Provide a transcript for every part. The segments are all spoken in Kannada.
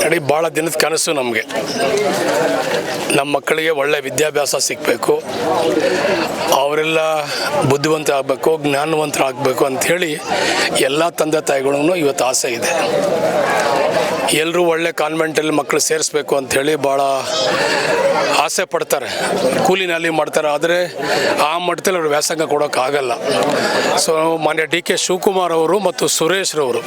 ಅಂತೇಳಿ ಭಾಳ ದಿನದ ಕನಸು ನಮಗೆ. ನಮ್ಮ ಮಕ್ಕಳಿಗೆ ಒಳ್ಳೆ ವಿದ್ಯಾಭ್ಯಾಸ ಸಿಗಬೇಕು. ಅವರೆಲ್ಲ ಬುದ್ಧಿವಂತ ಆಗಬೇಕು ಜ್ಞಾನವಂತರಾಗಬೇಕು ಅಂಥೇಳಿ ಎಲ್ಲ ತಂದೆ ತಾಯಿಗಳೂ ಇವತ್ತು ಆಸೆ ಇದೆ. ಎಲ್ಲರೂ ಒಳ್ಳೆ ಕಾನ್ವೆಂಟಲ್ಲಿ ಮಕ್ಕಳು ಸೇರಿಸ್ಬೇಕು ಅಂಥೇಳಿ ಭಾಳ ಆಸೆ ಪಡ್ತಾರೆ. ಕೂಲಿನಲ್ಲಿ ಮಾಡ್ತಾರೆ, ಆದರೆ ಆ ಮಟ್ಟದಲ್ಲಿ ಅವ್ರು ವ್ಯಾಸಂಗ ಕೊಡೋಕ್ಕಾಗಲ್ಲ ಸೊ ಮಾನ್ಯ ಡಿ ಕೆ ಶಿವಕುಮಾರ್ ಅವರು ಮತ್ತು ಸುರೇಶ್ರವರು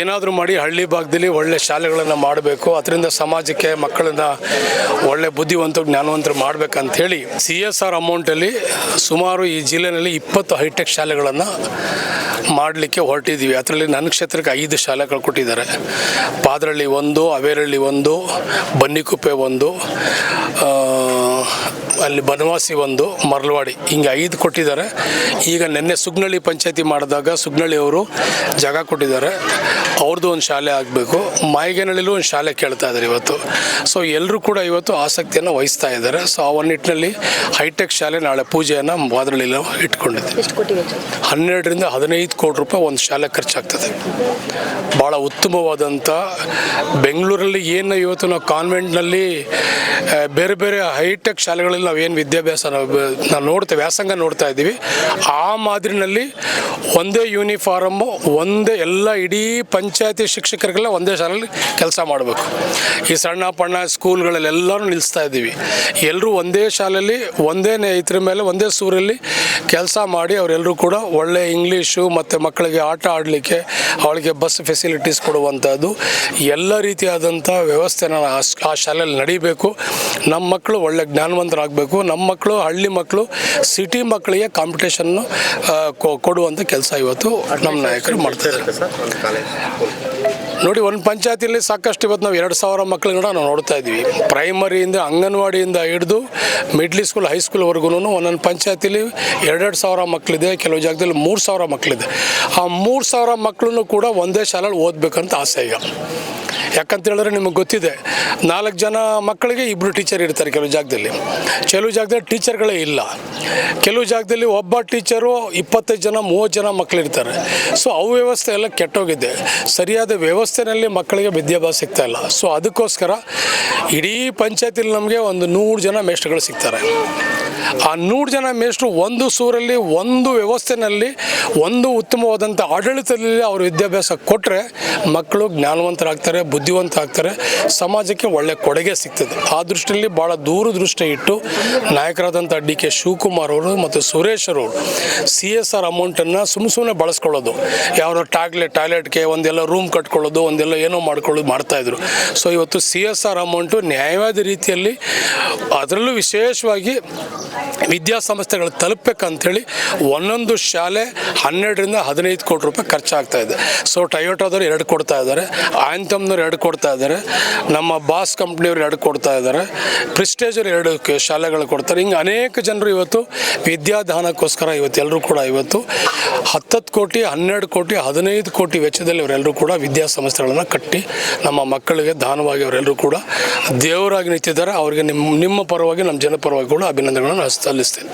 ಏನಾದರೂ ಮಾಡಿ ಹಳ್ಳಿ ಭಾಗದಲ್ಲಿ ಒಳ್ಳೆ ಶಾಲೆಗಳನ್ನು ಮಾಡಬೇಕು, ಅದರಿಂದ ಸಮಾಜಕ್ಕೆ ಮಕ್ಕಳನ್ನ ಒಳ್ಳೆ ಬುದ್ಧಿವಂತ ಜ್ಞಾನವಂತರು ಮಾಡಬೇಕಂಥೇಳಿ ಸಿ ಎಸ್ ಆರ್ ಅಮೌಂಟಲ್ಲಿ ಸುಮಾರು ಈ ಜಿಲ್ಲೆಯಲ್ಲಿ ಇಪ್ಪತ್ತು ಹೈಟೆಕ್ ಶಾಲೆಗಳನ್ನು ಮಾಡಲಿಕ್ಕೆ ಹೊರಟಿದ್ದೀವಿ. ಅದರಲ್ಲಿ ನನ್ನ ಕ್ಷೇತ್ರಕ್ಕೆ ಐದು ಶಾಲೆಗಳು ಕೊಟ್ಟಿದ್ದಾರೆ. ಪಾದರಳ್ಳಿ ಒಂದು ಅವೇರಳ್ಳಿ ಒಂದು ಬನ್ನಿಕುಪ್ಪೆ ಒಂದು ಅಲ್ಲಿ ಬನವಾಸಿ ಒಂದು ಮರಳವಾಡಿ ಹಿಂಗೆ ಐದು ಕೊಟ್ಟಿದ್ದಾರೆ. ಈಗ ನಿನ್ನೆ ಸುಗ್ನಳ್ಳಿ ಪಂಚಾಯತಿ ಮಾಡಿದಾಗ ಸುಗ್ನಳ್ಳಿ ಅವರು ಜಾಗ ಕೊಟ್ಟಿದ್ದಾರೆ. ಅವ್ರದ್ದು ಒಂದು ಶಾಲೆ ಆಗಬೇಕು. ಮಾಯಿಗೆನಹಳ್ಳಿಲೂ ಒಂದು ಶಾಲೆ ಕೇಳ್ತಾ ಇದ್ದಾರೆ ಇವತ್ತು. ಸೊ ಎಲ್ಲರೂ ಕೂಡ ಇವತ್ತು ಆಸಕ್ತಿಯನ್ನು ವಹಿಸ್ತಾ ಇದ್ದಾರೆ. ಸೊ ಆ ಒಂದು ನಿಟ್ಟಿನಲ್ಲಿ ಹೈಟೆಕ್ ಶಾಲೆ ನಾಳೆ ಪೂಜೆಯನ್ನು ಮಾದರಳ್ಳಿలో ಇಟ್ಕೊಂಡಿದ್ದೆ ಹನ್ನೆರಡರಿಂದ ಹದಿನೈದು ಕೋಟಿ ರೂಪಾಯಿ ಒಂದು ಶಾಲೆ ಖರ್ಚಾಗ್ತದೆ. ಭಾಳ ಉತ್ತಮವಾದಂಥ ಬೆಂಗಳೂರಲ್ಲಿ ಏನು ಇವತ್ತು ನಾವು ಕಾನ್ವೆಂಟ್ನಲ್ಲಿ ಬೇರೆ ಬೇರೆ ಹೈಟೆಕ್ ಶಾಲೆಗಳಲ್ಲಿ ನಾವೇನು ವಿದ್ಯಾಭ್ಯಾಸ ನಾವು ನೋಡ್ತೇವೆ, ವ್ಯಾಸಂಗ ನೋಡ್ತಾ ಇದ್ದೀವಿ. ಆ ಮಾದರಿನಲ್ಲಿ ಒಂದೇ ಯೂನಿಫಾರಮ್ಮು ಒಂದೇ ಎಲ್ಲ ಇಡೀ ಪಂಚಾಯತಿ ಶಿಕ್ಷಕರಿಗೆಲ್ಲ ಒಂದೇ ಶಾಲೆಯಲ್ಲಿ ಕೆಲಸ ಮಾಡಬೇಕು. ಈ ಸಣ್ಣ ಪಣ್ಣ ಸ್ಕೂಲ್ಗಳಲ್ಲೆಲ್ಲರೂ ನಿಲ್ಲಿಸ್ತಾ ಇದ್ದೀವಿ. ಎಲ್ಲರೂ ಒಂದೇ ಶಾಲೆಯಲ್ಲಿ, ಒಂದೇ ಇದ್ರ ಮೇಲೆ, ಒಂದೇ ಸೂರಲ್ಲಿ ಕೆಲಸ ಮಾಡಿ ಅವರೆಲ್ಲರೂ ಕೂಡ ಒಳ್ಳೆ ಇಂಗ್ಲೀಷು ಮತ್ತು ಮಕ್ಕಳಿಗೆ ಆಟ ಆಡಲಿಕ್ಕೆ, ಅವಳಿಗೆ ಬಸ್ ಫೆಸಿಲಿಟೀಸ್ ಕೊಡುವಂಥದ್ದು, ಎಲ್ಲ ರೀತಿಯಾದಂಥ ವ್ಯವಸ್ಥೆನ ಆ ಶಾಲೆಯಲ್ಲಿ ನಡೀಬೇಕು. ನಮ್ಮ ಮಕ್ಕಳು ಒಳ್ಳೆ ಜ್ಞಾನವಂತರಾಗಬೇಕು. ನಮ್ಮ ಮಕ್ಕಳು, ಹಳ್ಳಿ ಮಕ್ಕಳು ಸಿಟಿ ಮಕ್ಕಳಿಗೆ ಕಾಂಪಿಟೇಷನ್ನು ಕೊಡುವಂಥ ಕೆಲಸ ಇವತ್ತು ನಮ್ಮ ನಾಯಕರು ಮಾಡ್ತಾರೆ ನೋಡಿ, ಒಂದು ಪಂಚಾಯತಿಯಲ್ಲಿ ಸಾಕಷ್ಟು ಇವತ್ತು ನಾವು ಎರಡು ಸಾವಿರ ಮಕ್ಕಳನ್ನ ನಾವು ನೋಡ್ತಾ ಇದ್ದೀವಿ. ಪ್ರೈಮರಿಯಿಂದ ಅಂಗನವಾಡಿಯಿಂದ ಹಿಡಿದು ಮಿಡ್ಲ್ ಸ್ಕೂಲ್ ಹೈಸ್ಕೂಲ್ವರೆಗೂ ಒಂದೊಂದು ಪಂಚಾಯತಿಲಿ ಎರಡೆರಡು ಸಾವಿರ ಮಕ್ಕಳಿದೆ, ಕೆಲವು ಜಾಗದಲ್ಲಿ ಮೂರು ಸಾವಿರ ಮಕ್ಕಳಿದೆ. ಆ ಮೂರು ಸಾವಿರ ಮಕ್ಕಳನ್ನು ಕೂಡ ಒಂದೇ ಶಾಲೆಯಲ್ಲಿ ಓದಬೇಕಂತ ಆಸೆ ಈಗ. ಯಾಕಂತ ಹೇಳಿದ್ರೆ ನಿಮಗೆ ಗೊತ್ತಿದೆ, ನಾಲ್ಕು ಜನ ಮಕ್ಕಳಿಗೆ ಇಬ್ಬರು ಟೀಚರ್ ಇರ್ತಾರೆ ಕೆಲವು ಜಾಗದಲ್ಲಿ. ಕೆಲವು ಜಾಗದಲ್ಲಿ ಟೀಚರ್ಗಳೇ ಇಲ್ಲ. ಕೆಲವು ಜಾಗದಲ್ಲಿ ಒಬ್ಬ ಟೀಚರು ಇಪ್ಪತ್ತೈದು ಜನ, ಮೂವತ್ತು ಜನ ಮಕ್ಕಳಿರ್ತಾರೆ ಸೊ ಅವು ವ್ಯವಸ್ಥೆ ಎಲ್ಲ ಕೆಟ್ಟೋಗಿದೆ. ಸರಿಯಾದ ವ್ಯವಸ್ಥೆನಲ್ಲಿ ಮಕ್ಕಳಿಗೆ ವಿದ್ಯಾಭ್ಯಾಸ ಸಿಗ್ತಾ ಇಲ್ಲ. ಸೊ ಅದಕ್ಕೋಸ್ಕರ ಇಡೀ ಪಂಚಾಯತಿಲಿ ನಮಗೆ ಒಂದು ನೂರು ಜನ ಮೇಷ್ಟ್ರುಗಳು ಸಿಗ್ತಾರೆ. ಆ ನೂರು ಜನ ಮೇಷ್ಟ್ರು ಒಂದು ಸೂರಲ್ಲಿ, ಒಂದು ವ್ಯವಸ್ಥೆನಲ್ಲಿ, ಒಂದು ಉತ್ತಮವಾದಂಥ ಆಡಳಿತದಲ್ಲಿ ಅವರು ವಿದ್ಯಾಭ್ಯಾಸ ಕೊಟ್ಟರೆ ಮಕ್ಕಳು ಜ್ಞಾನವಂತರಾಗ್ತಾರೆ ಬುದ್ಧಿವಂತ ಆಗ್ತಾರೆ ಸಮಾಜಕ್ಕೆ ಒಳ್ಳೆ ಕೊಡುಗೆ ಸಿಗ್ತದೆ. ಆ ದೃಷ್ಟಿಯಲ್ಲಿ ಭಾಳ ದೂರದೃಷ್ಟಿ ಇಟ್ಟು ನಾಯಕರಾದಂಥ ಡಿ ಕೆ ಶಿವಕುಮಾರ್ ಅವರು ಮತ್ತು ಸುರೇಶ್ ಅವರು ಸಿ ಎಸ್ ಆರ್ ಅಮೌಂಟನ್ನು ಸುಮ್ಮ ಸುಮ್ಮನೆ ಬಳಸ್ಕೊಳ್ಳೋದು. ಯಾರೋ ಟಾಯ್ಲೆಟ್ ಟಾಯ್ಲೆಟ್ಗೆ ಒಂದೆಲ್ಲ ರೂಮ್ ಕಟ್ಕೊಳ್ಳೋದು, ಒಂದೆಲ್ಲ ಏನೋ ಮಾಡ್ಕೊಳ್ಳೋದು ಮಾಡ್ತಾಯಿದ್ರು ಸೊ ಇವತ್ತು ಸಿ ಎಸ್ ಆರ್ ಅಮೌಂಟು ನ್ಯಾಯವಾದ ರೀತಿಯಲ್ಲಿ ಅದರಲ್ಲೂ ವಿಶೇಷವಾಗಿ ವಿದ್ಯಾಸಂಸ್ಥೆಗಳು ತಲುಪಬೇಕಂತೇಳಿ ಒಂದೊಂದು ಶಾಲೆ ಹನ್ನೆರಡರಿಂದ ಹದಿನೈದು ಕೋಟಿ ರೂಪಾಯಿ ಖರ್ಚಾಗ್ತಾ ಇದೆ. ಸೊ ಟೊಯೋಟೋದವ್ರು ಎರಡು ಕೊಡ್ತಾ ಇದ್ದಾರೆ ಆಯಂತಮ್ನವ್ರು ಎರಡು ಕೊಡ್ತಾ ಇದ್ದಾರೆ, ನಮ್ಮ ಬಾಸ್ ಕಂಪ್ನಿಯವ್ರು ಎರಡು ಕೊಡ್ತಾ ಇದ್ದಾರೆ ಪ್ರಿಸ್ಟೇಜರು ಎರಡು ಶಾಲೆಗಳು ಕೊಡ್ತಾರೆ. ಹಿಂಗೆ ಅನೇಕ ಜನರು ಇವತ್ತು ವಿದ್ಯಾದಾನಕ್ಕೋಸ್ಕರ ಇವತ್ತು ಎಲ್ಲರೂ ಕೂಡ ಇವತ್ತು ಹತ್ತತ್ತು ಕೋಟಿ, ಹನ್ನೆರಡು ಕೋಟಿ, ಹದಿನೈದು ಕೋಟಿ ವೆಚ್ಚದಲ್ಲಿ ಅವರೆಲ್ಲರೂ ಕೂಡ ವಿದ್ಯಾಸಂಸ್ಥೆಗಳನ್ನು ಕಟ್ಟಿ ನಮ್ಮ ಮಕ್ಕಳಿಗೆ ದಾನವಾಗಿ ಅವರೆಲ್ಲರೂ ಕೂಡ ದೇವರಾಗಿ ನಿಂತಿದ್ದಾರೆ. ಅವರಿಗೆ ನಿಮ್ಮ ನಿಮ್ಮ ಪರವಾಗಿ, ನಮ್ಮ ಜನ ಪರವಾಗಿ ಕೂಡ ಅಭಿನಂದನೆಗಳನ್ನು hastanesinde